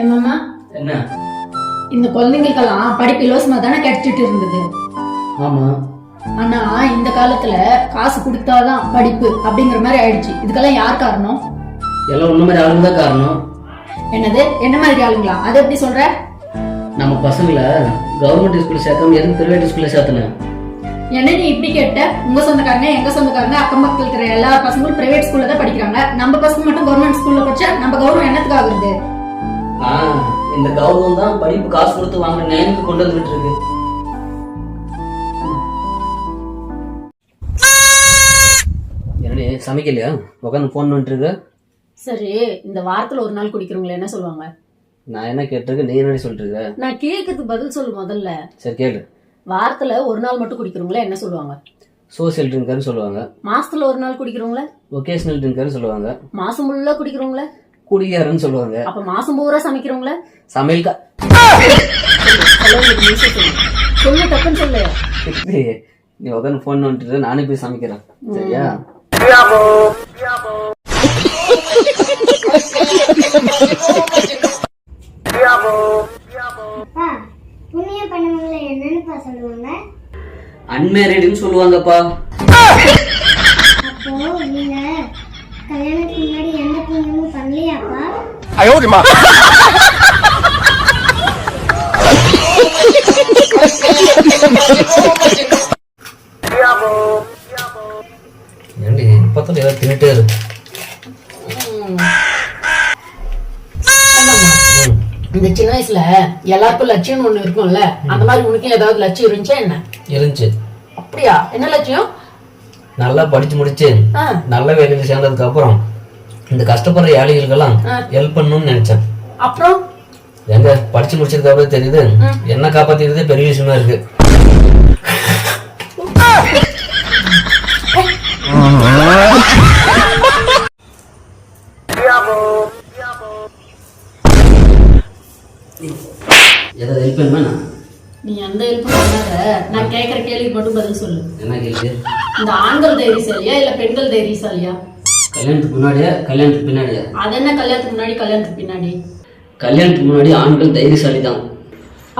ஏமாமா என்ன? இந்த குழந்தைங்களுக்கெல்லாம் படிப்பு இலவசமா தானே கிடைச்சிட்டு இருந்தது. ஆமா. ஆனா இந்த காலத்துல காசு கொடுத்தாதான் படிப்பு அப்படிங்கிற மாதிரி ஆயிடுச்சு. இதுக்கெல்லாம் யார் காரணம்? எல்லாம் உன்ன மாதிரி ஆளுங்க தான் காரணம். என்னது? என்ன மாதிரி ஆளுங்களா? அதை எப்படி சொல்ற? நம்ம பசங்களை கவர்மெண்ட் ஸ்கூல் சேர்க்காம எதுவும் பிரைவேட் ஸ்கூல்ல சேர்த்தன? என்ன நீ இப்படி கேட்ட? உங்க சொந்தக்காரங்க எங்க சொந்தக்காரங்க அக்கம் பக்கத்துல இருக்கிற எல்லா பசங்களும் பிரைவேட் ஸ்கூல்ல தான் படிக்கிறாங்க. நம்ம பசங்க மட்டும் கவர்மெண்ட் ஸ்கூல்ல படிச்சா நம்ம கவர்மெண்ட் என்னத்துக்கு ஆகுறது? ஆ இந்த கௌரவம் தான் படிப்பு காசு கொடுத்து வாங்குற நிலைமைக்கு கொண்டு வந்துட்டு இருக்கு. என்னடி சமைக்கலையா? உட்காந்து ஃபோன் பண்ணிட்டு இருக்க சரி இந்த வாரத்துல ஒரு நாள் குடிக்கிறவங்கள என்ன சொல்லுவாங்க? நான் என்ன கேட்டிருக்க? நீ என்னடி சொல்லிட்டு இருக்க நான் கேட்கறதுக்கு பதில் சொல்லு முதல்ல. சரி கேளு. வாரத்துல ஒரு நாள் மட்டும் குடிக்கிறவங்கள என்ன சொல்லுவாங்க? சோசியல் ட்ரிங்கர்னு சொல்லுவாங்க. மாசத்துல ஒரு நாள் குடிக்கிறவங்கள? ஒகேஷனல் ட்ரிங்கர்னு சொல்லுவாங்க. மாசம் ஃபுல்லா குடிக்கிறவங்கள? குடிகாரன்னு சொல்லுவாங்க. அப்ப மாசம் பூரா சமைக்கிறவங்கள? சமையல் சொல்லு டக்குன்னு சொல்லு. நீ நானே போய் சமைக்கிறேன். சரியா? அன்மேரிடுன்னு சொல்லுவாங்கப்பா. ஏண்டி தின்னுட்டே இருக்கு இந்த சின்ன வயசுல எல்லாருக்கும் லட்சியம் ஒண்ணு இருக்கும்ல அந்த மாதிரி உனக்கு ஏதாவது லட்சியம் இருந்துச்சா என்ன? இருந்துச்சு. அப்படியா? என்ன லட்சியம்? நல்லா படிச்சு முடிச்சு. நல்ல வேலையில சேர்ந்ததுக்கு அப்புறம் இந்த கஷ்டப்படுற ஏழைகளுக்கெல்லாம் ஹெல்ப் பண்ணணும்னு நினைச்சேன். அப்புறம்? எங்க படிச்சு முடிச்சதுக்கு அப்புறம் தெரியுது என்ன காப்பாத்திக்கிறதே பெரிய விஷயமா இருக்கு. ஏதாவது ஹெல்ப் வேணுமா நீ எந்த ஹெல்ப் பண்ணாத. நான் கேக்குற கேள்விக்கு மட்டும் பதில் சொல்லு. என்ன கேள்வி? இந்த ஆண்கள் தைரியசாலியா இல்ல பெண்கள் தைரியசாலியா கல்யாணத்துக்கு முன்னாடியா? கல்யாணத்துக்கு பின்னாடியா? அது என்ன கல்யாணத்துக்கு முன்னாடி கல்யாணத்துக்கு பின்னாடி? கல்யாணத்துக்கு முன்னாடி ஆண்கள் தைரியசாலி தான்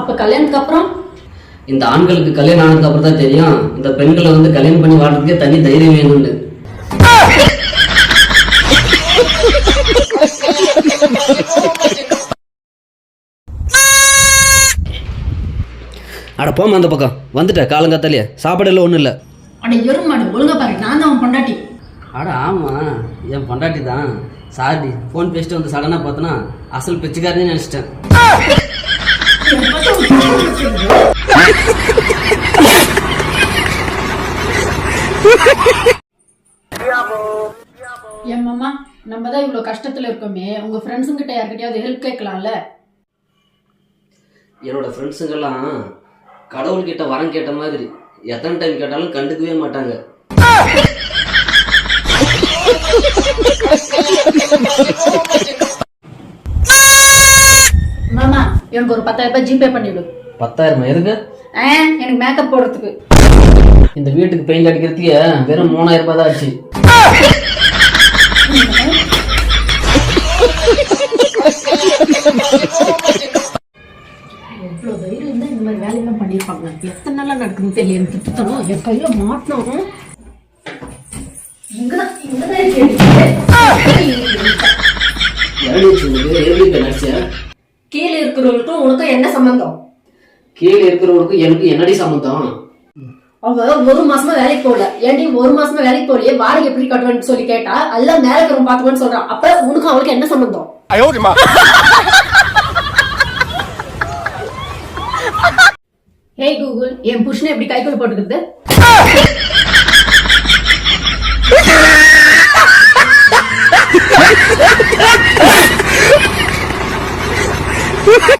அப்ப கல்யாணத்துக்கு அப்புறம்? இந்த ஆண்களுக்கு கல்யாணம் ஆனதுக்கு அப்புறம் தான் தெரியும் இந்த பெண்களை வந்து கல்யாணம் பண்ணி வாழ்றதுக்கே தனி தைரியம் வேணும்னு. அட போமா அந்த பக்கம். வந்துட்ட காலங்காத்தாலேயே. சாப்பாடு எல்லாம் ஒன்றும் இல்லை. அட எருமாடு ஒழுங்கா பாரு. நான் தான் அவன் பொண்டாட்டி. அட ஆமாம் என் பொண்டாட்டி தான். சாரி ஃபோன் பேசிட்டு வந்து சடனாக பார்த்தனா அசல் பிச்சைக்காரனே நினச்சிட்டேன். என் மாமா நம்ம தான் இவ்வளவு கஷ்டத்துல இருக்கோமே. உங்க ஃப்ரெண்ட்ஸுங்க கிட்ட யார்கிட்டயாவது ஹெல்ப் கேட்கலாம்ல? என்னோட ஃப்ரெண்ட்ஸுங்கெல்லாம் கடவுள்கிட்ட வரம் கேட்ட மாதிரி எத்தனை டைம் கேட்டாலும் கண்டுக்கவே மாட்டாங்க. எனக்கு ஒரு பத்தாயிரம் ரூபாய் ஜிபே பண்ணிவிடு. பத்தாயிரமா எதுக்கு? ஆ எனக்கு மேக்கப் போடுறதுக்கு. இந்த வீட்டுக்கு பெயிண்ட் அடிக்கிறதுக்கு வெறும் மூணாயிரம் ரூபாய் தான் ஆச்சு. இருந்தா இந்த மாதிரி வேலையெல்லாம் பண்ணியிருப்பாங்க. எத்தனை நாளா நடக்குதுன்னு தெரியல. திட்டணும் என் கையில இங்கதான் இருக்கு. கீழே இருக்கிறவங்களுக்கும் உனக்கும் என்ன சம்பந்தம்? கீழே இருக்கிறவங்களுக்கும் எனக்கு என்னடி சம்மந்தம் அவங்க ஒரு மாசமா வேலைக்கு போகல. ஏன்டி ஒரு மாசமா வேலைக்கு போகலையே? வாடகை எப்படி கட்டுவேன்னு சொல்லி கேட்டா எல்லாம் மேல இருக்கிறவங்க பாத்துக்கோன்னு சொல்றான் அப்ப உனக்கும் அவளுக்கு என்ன சம்பந்தம்? ஹே கூகுள் என் புருஷனை எப்படி கைக்குள்ள போட்டுக்கிறது?